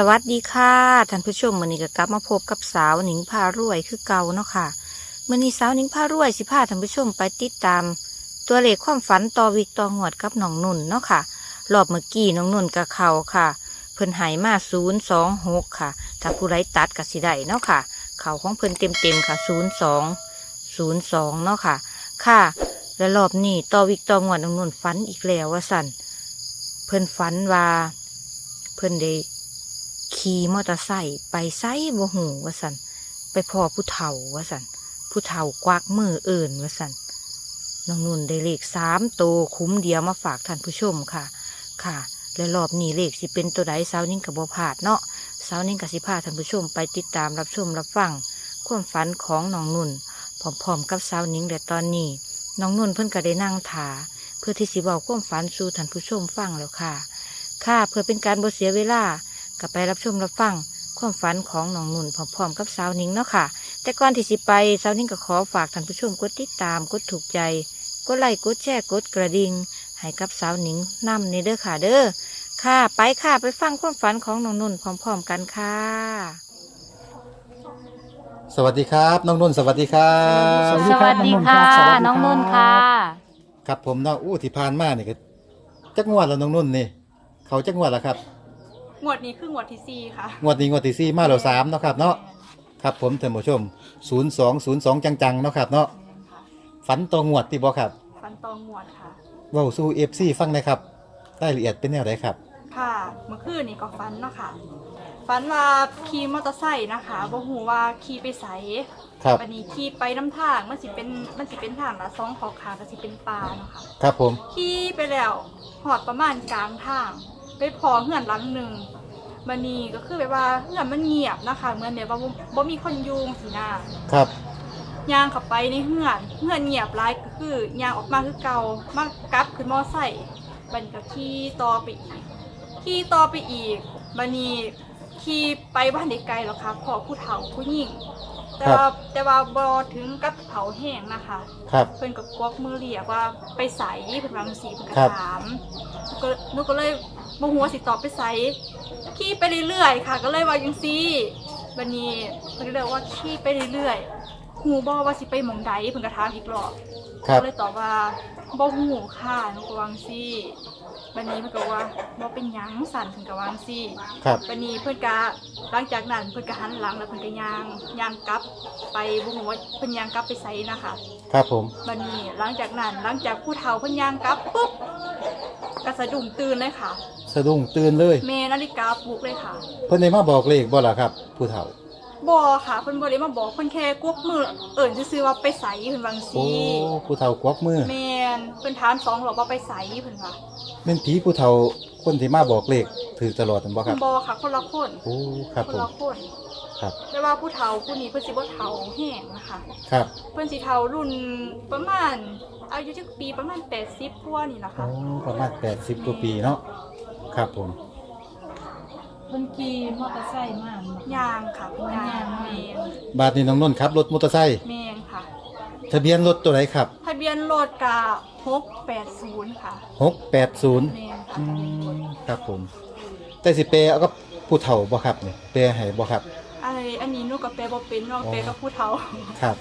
สวัสดีค่ะท่านผู้ชมมื้อนี้ก็กลับมาพบกับสาวหนิงพารวยคือเก่าเนาะค่ะมื้อนี้สาวหนิงพารวยสิพาท่านผู้ชมไปติดตาม ตัวเลขความฝันต่อวิกต่องวดกับน้องนุ่นเนาะค่ะรอบเมื่อกี้น้องนุ่นกับเขาค่ะ เพิ่นหายมาศูนย์สองหกค่ะ ถ้าผู้ไรตัดก็สิได้เนาะค่ะ เขาของเพิ่นเต็มเต็มค่ะศูนย์สองศูนย์สองเนาะค่ะ ค่ะ และรอบนี้ต่อวิกต่องวดน้องนุ่นฝันอีกแล้วว่าสันเพิ่นฝันว่า เพิ่นได้ ขี่มอเตอร์ไซค์ไปไซบ่หูว่าสันไปพ่อผู้เฒ่าว่าสันผู้เฒ่ากวักมือเอิ่นว่าสันน้องนุ่นได้เลขสามโตวคุ้มเดียวมาฝากท่านผู้ชมค่ะ ค่ะ และรอบนี้เลขสิเป็นตัวใดสาวนิ่งกับบพาดเนาะสาวนิ่งกับสิพาท่านผู้ชมไปติดตามรับชมรับฟังความฝันของน้องนุ่นพร้อมๆกับสาวนิ่งและตอนนี้ น้องนุ่นเพิ่นก็ได้นั่งถาเพื่อที่สิบอกความฝันสู่ท่านผู้ชมฟังแล้วค่ะ ค่ะเพื่อเป็นการบ่เสียเวลา กับไปรับชมรับฟังความฝันของน้องนุ่นพร้อมๆกับสาวนิ้งเนาะค่ะ แต่ก่อนที่สิไปสาวนิ้งก็ขอฝากท่านผู้ชมกดติดตามกดถูกใจ กดไลค์กดแชร์กดกระดิ่งให้กับสาวนิ้งนำในเด้อค่ะเด้อค่ะ ไปค่ะไปฟังความฝันของน้องนุ่นพร้อมๆกันค่ะ สวัสดีครับ น้องนุ่นสวัสดีครับ สวัสดีครับน้องนุ่นครับสวัสดีครับน้องนุ่นค่ะ ครับผมเนาะอู้ที่ผ่านมานี่ก็จักงวดแล้วน้องนุ่นนี่ เขาจักงวดแล้วครับ งวดนี้คืองวดที่สี่ค่ะ งวดนี้งวดที่สี่มาแล้วสามเนาะครับเนาะครับผมท่านผู้ชมศูนย์สองศูนย์สองจังๆเนาะครับเนาะฝันตองวดที่บ่ครับฟันตองงวดค่ะ เว้าสู้เอฟซีฟังหนะครับรายละเอียดเป็นแนวไหนครับ ค่ะ เมื่อคืนนี่ก็ฟันเนาะค่ะฟันว่าขี่มอเตอร์ไซค์นะคะบ่ฮู้ว่าขี่ไปไสครับ วันนี้ขี่ไปน้ำทางมันสิเป็นมันสิเป็นทางละสองขอขาก็สิเป็นป่าเนาะค่ะ ครับผม ขี่ไปแล้วหอดประมาณกลางทาง ไปพอเฮือนหลังหนึ่งมันนี่ก็คือแบบว่าเฮือนมันเงียบนะคะเหมือนแบบว่าบ่บ่มีคนอยุงสินาครับ ย่างเข้าไปในเฮือนเฮือนเงียบร้ายก็คือย่างออกมาคือเก่ามากลับขึ้นมอไซค์บัดนก็ขี่ต่อไปอีกขี่ต่อไปอีกบันนี้ขี่ไปบ้านเด็กไกลหรอกค่ะพอผู้เฒ่าผู้หญิง แต่ว่าแต่ว่าบอถึงกับเผาแห้งนะคะ ครับ เพิ่นก็กวักมือเรียกว่าไปใส่เพิ่นวาจังสีเพิ่นก็ครับถามก็หนูก็เลยบ่ฮู้ว่าสิตอบไปใส่ขี่ไปเรื่อยๆค่ะ ก็เลยว่าจังซี่บัดนี้เพิ่นก็เลยว่าขี่ไปเรื่อยๆฮู้บ่ว่าสิไปหม่องใดเพิ่นก็ถามอีกรอบครับ ก็เลยตอบว่าบ่ฮู้ค่ะหนูก็วาจังซี่ บัดนี้เพิ่นก็ว่าบ่เป็นหยังสั่นเพิ่นก็วาจังซี่ครับ บัดนี้เพิ่นก็หลังจากนั้นเพิ่นก็หันหลังแล้วเพิ่นก็ย่างย่างกลับ ไปบ่ฮู้ว่าเพิ่นย่างกลับไปไสนะคะครับผม บันนี้หลังจากนั้นหลังจากผู้เฒ่าเพิ่นย่างกลับปุ๊บก็สะดุ้งตื่นเลยค่ะ สะดุ้งตื่นเลย เมนาฬิกาปลุกเลยค่ะ เพิ่นได้มาบอกเลขบ่ล่ะครับ ผู้เฒ่า บอค่ะเพิ่นบ่ได้มาบอกเพิ่นแค่กวกมือเอิ่นซื่อๆว่าไปไสเพิ่นว่าจังโอ้ซี่ผู้เฒ่ากวักมือแม่นเพิ่นถามสองรอบว่าไปไสเพิ่นว่าแม่นผีผู้เฒ่าคนที่มาบอกเลขถือตลอดนั่นบ่ครับบ่ค่ะคนละคนโอ้ครับคผนมละคนครับแต่ว่าผู้เฒ่าผู้นี้เพิ่นสิบ่เฒ่าแห้งนะคะ ครับเพิ่นสิเฒ่ารุ่นประมาณ อายุจักปีประมาณ80กว่านี่ล่ะโอ้ค่ะ ประมาณ80กว่าปีเนาะครับผม เพิ่นขี่มอเตอร์ไซค์มาย่างค่ะเพิ่นย่างย่างมาแม่นบาทนี้น้องนนท์ขับรถมอเตอร์ไซค์แม่นค่ะ ทะเบียนรถตัวไหนครับทะเบียนรถกะ680ค่ะ680 แม่นค่ะอืทะเบียนรถมครับผม แต่สิเปรเอากับผู้เฒ่าบ่ครับเนี่ยเปรให้บ่ครับ ไออันนี้หนูกับเปบ่เป็นเน้องอ๋อเปกับผู้เฒ่า ครับ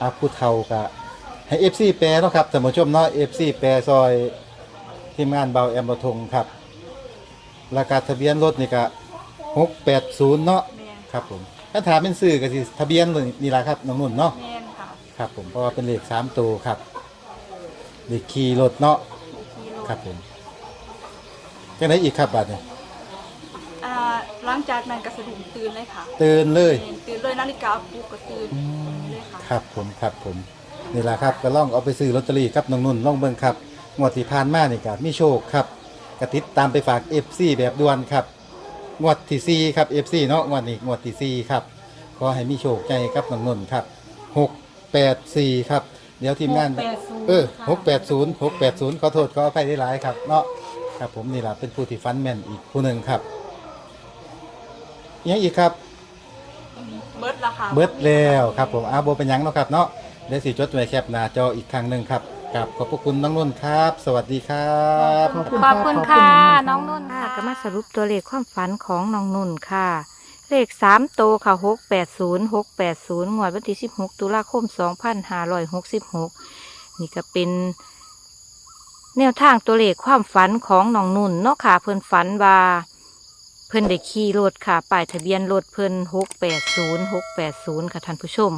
อาผู้เฒ่าก็ให้ FC แปรเนาะครับท่านผู้ชมเนาะ FC แปรซอยทีมงานเบาแอมบะทงครับ ราคาทะเบียนรถนี่ก็680เนาะแม่นครับผมถ้าถามเป็นสื่อก็สิทะเบียนนี่ล่ะครับน้องนุ่นเนาะแม่นค่ะครับผมเพราะว่าเป็นเลขสามตัวครับเลขขี่รถเนาะขี่รถครับผมจังไดอีกครับบัดนี้อ่าหลังจากนั้นก็สะดุ้งตื่นเลยค่ะตื่นเลย แม่นตื่นเลยนาฬิกาปลุกก็ตื่นเลยค่ะ ครับผมครับผมนี่แหละครับก็ล่องเอาไปซื้อลอตเตอรี่ครับน้องนุ่นล่องเบิ่งครับงวดที่ผ่านมานี่ก็มีโชคครับ กระติดตามไปฝาก FC แบบด่วนครับ งวดที่สี่ครับ FC เนาะงวดนี้งวดที่สี่ครับ ขอให้มีโชคใจครับน้องนุ่นครับหกแปดสี่ครับ เดี๋ยวทีมงานเออหกแปดศูนย์หกแปดศูนย์ขอโทษขออภัยได้หลายครับเนาะครับผมนี่แหละเป็นผู้ที่ฟันแม่นอีกผู้หนึ่งครับยังอีกครับ เบิดละค่ะเบิดแล้วครับผมอาโบเป็นหยังเนาะครับเนาะเดี๋ยวสิจดไว้แคปหน้าจออีกครั้งหนึ่งครับ ครับขอบพระคุณน้องนุ่นครับ สวัสดีครับ ขอบคุณขอบคุณค่ะขอบคุณน้องนุ่นค่ะก็มาสรุปตัวเลขความฝันของน้องนุ่นค่ะ เลขสามโตวค่ะหกแปดศูนย์หกแปดศูนย์งวดวันที่สิบหกตุลาคมสองพันห้าร้อยหกสิบหกนี่ก็เป็น แนวทางตัวเลขความฝันของน้องนุ่นเนาะค่ะ เพิ่นฝันว่า เพิ่นได้ขี่รถค่ะป้ายทะเบียนรถเพิ่นหกแปดศูนย์หกแปดศูนย์ค่ะท่านผู้ชม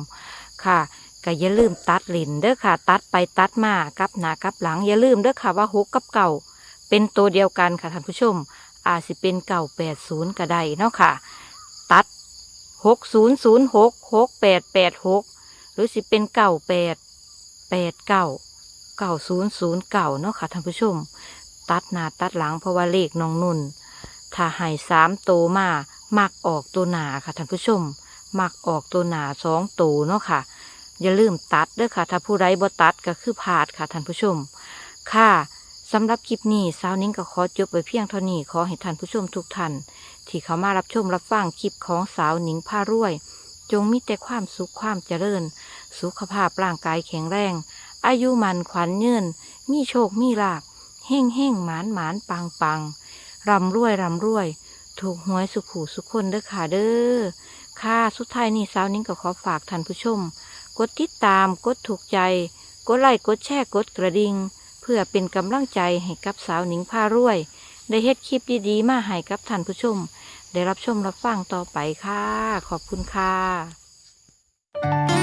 ค่ะ ก็อย่าลืมตัดเลนเด้อค่ะ ตัดไปตัดมากับหน้ากับหลังอย่าลืมเด้อค่ะว่าหกกับเก่าเป็นตัวเดียวกันค่ะท่านผู้ชม อาจสิเป็นเก่าแปดศูนย์ก็ได้เนาะค่ะ ตัดหกศูนย์ศูนย์หกหกแปดแปดหกหรือสิเป็นเก่าแปดแปดเก่าเก่าศูนย์ศูนย์เก่าเนาะค่ะท่านผู้ชม ตัดหน้าตัดหลังเพราะว่าเลขน้องนุ่น ถ้าให้สามโตวมามักออกตัวหนาค่ะท่านผู้ชม มักออกตัวหนาสองตัวเนาะค่ะ อย่าลืมตัดเด้อค่ะ ถ้าผู้ใดบ่ตัดก็คือพลาดค่ะท่านผู้ชม ค่ะสำหรับคลิปนี้สาวนิ้งก็ขอจบไว้เพียงเท่านี้ขอให้ท่านผู้ชมทุกท่านที่เขามารับชมรับฟังคลิปของสาวนิงผ้ารวย จงมีแต่ความสุขความเจริญ สุขภาพร่างกายแข็งแรง อายุมันขวัญยืนมีโชคมีลาภเฮ่งเฮ่งหมานหมานปังปังร่ำรวยร่ำรวย ถูกหวยสุขูสุขคนเด้อค่ะเด้อค่ะสุดท้ายนี้สาวนิ้งก็ขอฝากท่านผู้ชม กดติดตาม กดถูกใจ กดไลค์กดแชร์กดกระดิ่งเพื่อเป็นกำลังใจให้กับสาวหนิงผ้ารวย ได้เฮ็ดคลิปดีๆ มาให้กับท่านผู้ชม ได้รับชมรับฟังต่อไปค่ะ ขอบคุณค่ะ